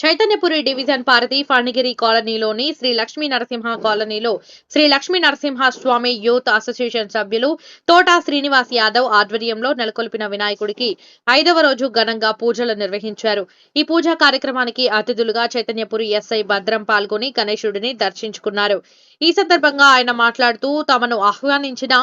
Chaitanyapuri division పారతి Phanigiri కాలనీలోని శ్రీ లక్ష్మీ నరసింహ కాలనీలో Shri Lakshmi Narasimha Swamy youth association సభ్యులు తోటా శ్రీనివాస్ యాదవ్ ఆధ్వర్యంలో నెలకొల్పిన వినాయకుడికి ఐదవ రోజు ఘనంగా పూజలు నిర్వహించారు. ఈ పూజా కార్యక్రమానికి అతిథులుగా చైతన్యపురి ఎస్ఐ భద్రం పాల్గొని గణేశుడిని దర్శించుకున్నారు. ఈ సందర్భంగా ఆయన మాట్లాడుతూ తమను ఆహ్వానించిన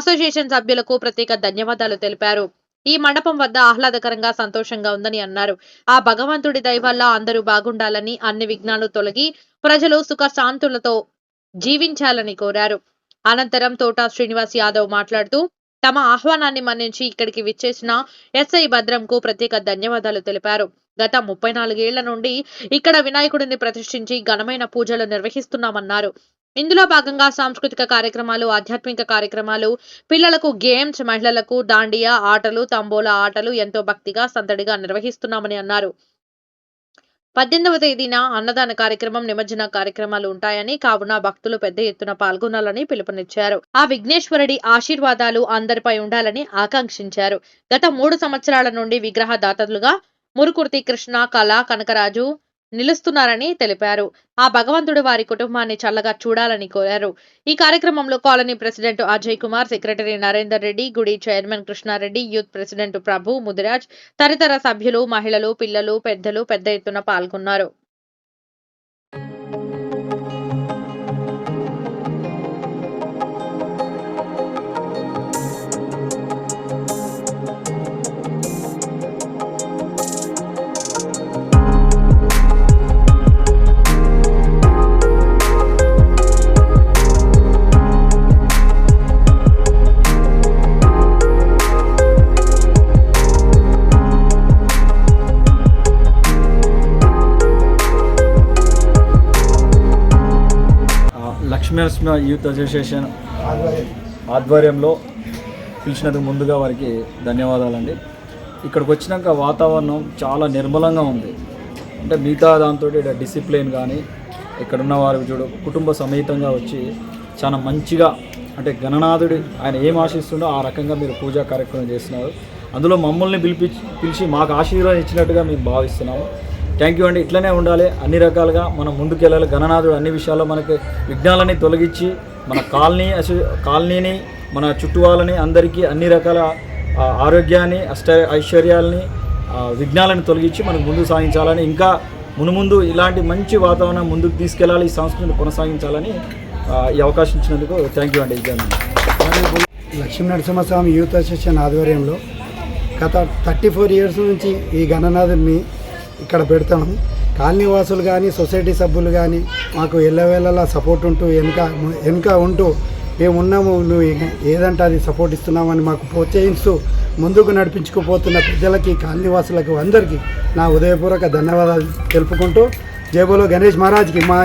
అసోసియేషన్ సభ్యులకు ప్రత్యేక ధన్యవాదాలు తెలిపారు. ఈ మండపం వద్ద ఆహ్లాదకరంగా సంతోషంగా ఉందని అన్నారు. ఆ భగవంతుడి దయ వల్ల అందరూ బాగుండాలని అన్ని విఘ్నాలు తొలగి ప్రజలు సుఖ శాంతులతో జీవించాలని కోరారు. అనంతరం తోటా శ్రీనివాస్ యాదవ్ మాట్లాడుతూ తమ ఆహ్వానాన్ని మన్నించి ఇక్కడికి విచ్చేసిన ఎస్ఐ భద్రంకు ప్రత్యేక ధన్యవాదాలు తెలిపారు. గత ముప్పై నాలుగేళ్ళ నుండి ఇక్కడ వినాయకుడిని ప్రతిష్ఠించి ఘనమైన పూజలు నిర్వహిస్తున్నామన్నారు. ఇందులో భాగంగా సాంస్కృతిక కార్యక్రమాలు ఆధ్యాత్మిక కార్యక్రమాలు పిల్లలకు గేమ్స్ మహిళలకు దాండియా ఆటలు తంబోలా ఆటలు ఎంతో భక్తిగా సందడిగా నిర్వహిస్తున్నామని అన్నారు. పద్దెనిమిదవ తేదీన అన్నదాన కార్యక్రమం నిమజ్జన కార్యక్రమాలు ఉంటాయని కావున భక్తులు పెద్ద ఎత్తున పాల్గొనాలని పిలుపునిచ్చారు. ఆ విఘ్నేశ్వరుడి ఆశీర్వాదాలు అందరిపై ఉండాలని ఆకాంక్షించారు. గత మూడు సంవత్సరాల నుండి విగ్రహ దాతలుగా మురుకుర్తి కృష్ణ కళ కనకరాజు నిలుస్తున్నారని తెలిపారు. ఆ భగవంతుడు వారి కుటుంబాన్ని చల్లగా చూడాలని కోరారు. ఈ కార్యక్రమంలో colony president Ajay Kumar secretary Narender Reddy గుడి chairman Krishna Reddy youth president Prabhu Mudiraj తదితర సభ్యులు మహిళలు పిల్లలు పెద్దలు పెద్ద ఎత్తున పాల్గొన్నారు. లక్ష్మీనరసింహ యూత్ అసోసియేషన్ ఆధ్వర్యంలో పిలిచినందుకు ముందుగా వారికి ధన్యవాదాలండి. ఇక్కడికి వచ్చినాక వాతావరణం చాలా నిర్మలంగా ఉంది. అంటే మిగతా దాంతో డిసిప్లిన్ కానీ ఇక్కడ ఉన్న వారు చూడు కుటుంబ సమేతంగా వచ్చి చాలా మంచిగా అంటే గణనాథుడి ఆయన ఏం ఆశిస్తుండో ఆ రకంగా మీరు పూజా కార్యక్రమం చేస్తున్నారు. అందులో మమ్మల్ని పిలిపి పిలిచి మాకు ఆశీర్వాదం ఇచ్చినట్టుగా మేము భావిస్తున్నాము. థ్యాంక్ యూ అండి. ఇట్లనే ఉండాలి. అన్ని రకాలుగా మనం ముందుకెళ్ళాలి. గణనాథుడు అన్ని విషయాల్లో మనకి విఘ్నాలని తొలగించి మన కాలనీ అసలు కాలనీని మన చుట్టూ వాళ్ళని అందరికీ అన్ని రకాల ఆరోగ్యాన్ని అష్ట ఐశ్వర్యాలని విఘ్నాలను తొలగించి మనకు ముందు సాగించాలని ఇంకా మునుముందు ఇలాంటి మంచి వాతావరణం ముందుకు తీసుకెళ్ళాలి ఈ సంస్కృతిని కొనసాగించాలని ఈ అవకాశం ఇచ్చినందుకు థ్యాంక్ యూ అండి. లక్ష్మీ నరసింహస్వామి యూత్ అసోసియేషన్ ఆధ్వర్యంలో గత థర్టీ ఫోర్ ఇయర్స్ నుంచి ఈ గణనాథుని ఇక్కడ పెడతాము. కాలనీ వాసులు కానీ సొసైటీ సభ్యులు కానీ మాకు ఎల్లవేళలా సపోర్ట్ ఉంటూ వెనుక వెనుక ఉంటూ మేము ఉన్నాము నువ్వు ఏదంటే అది సపోర్ట్ ఇస్తున్నామని మాకు ప్రోత్సహిస్తూ ముందుకు నడిపించుకుపోతున్న ప్రజలకి కాలనీవాసులకు అందరికీ నా ఉదయపూర్వక ధన్యవాదాలు తెలుపుకుంటూ జేబులో గణేష్ మహారాజ్కి మా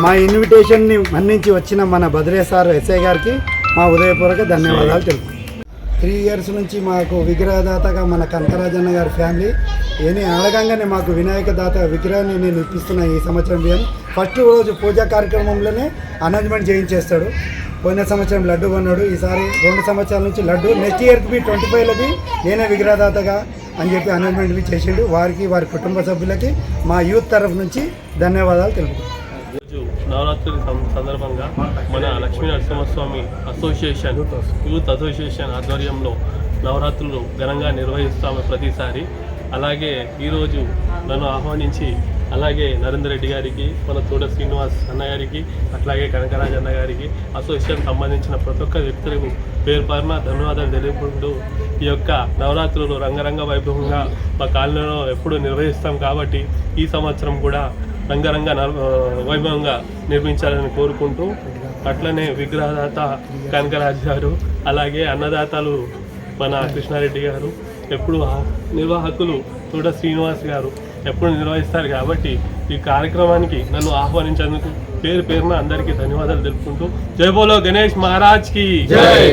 మా ఇన్విటేషన్ని మన్నించి వచ్చిన మన బద్రే సార్ ఎస్ఐ గారికి మా ఉదయపూర్వక ధన్యవాదాలు తెలుపు త్రీ ఇయర్స్ నుంచి మాకు విగ్రహదాతగా మన కనకరాజన్న గారి ఫ్యామిలీ. ఏని అడగంగానే మాకు వినాయక దాత విగ్రహాన్ని నేను ఇప్పిస్తున్నా ఈ సంవత్సరం బియ్యం. ఫస్ట్ రోజు పూజా కార్యక్రమంలోనే అనౌన్స్మెంట్ చేయించేస్తాడు. పోయిన సంవత్సరం లడ్డు కొన్నాడు. ఈసారి రెండు సంవత్సరాల నుంచి లడ్డు నెక్స్ట్ ఇయర్కి బి ట్వంటీ ఫైవ్లకి నేనే విగ్రహదాతగా అని చెప్పి అనౌన్స్మెంట్ బి చేసిండు. వారికి వారి కుటుంబ సభ్యులకి మా యూత్ తరఫు నుంచి ధన్యవాదాలు తెలుపుతాను నవరాత్రి సందర్భంగా మన Lakshmi Narasimhaswamy association youth association ఆధ్వర్యంలో నవరాత్రులు ఘనంగా నిర్వహిస్తాము ప్రతిసారి. అలాగే ఈరోజు నన్ను ఆహ్వానించి అలాగే నరేందర్ రెడ్డి గారికి మన తోట శ్రీనివాస్ అన్నగారికి అట్లాగే కనకరాజ్ అన్న గారికి అసోసియేషన్ సంబంధించిన ప్రతి ఒక్క వ్యక్తులకు పేరు పేరున ధన్యవాదాలు తెలుపుకుంటూ ఈ యొక్క నవరాత్రులు రంగరంగ వైభవంగా మా కాలనీలో ఎప్పుడూ నిర్వహిస్తాం కాబట్టి ఈ సంవత్సరం కూడా రంగరంగ వైభవంగా నిర్మించాలని కోరుకుంటూ అట్లనే విగ్రహదాత కనకరాజ్ గారు అలాగే అన్నదాతలు మన కృష్ణారెడ్డి గారు ఎప్పుడు నిర్వాహకులు తోట శ్రీనివాస్ గారు ఎప్పుడు నిర్వహిస్తారు కాబట్టి ఈ కార్యక్రమానికి నన్ను ఆహ్వానించేందుకు పేరు పేరున అందరికీ ధన్యవాదాలు తెలుపుకుంటూ. జై బోలో గణేష్ మహారాజ్కి జై!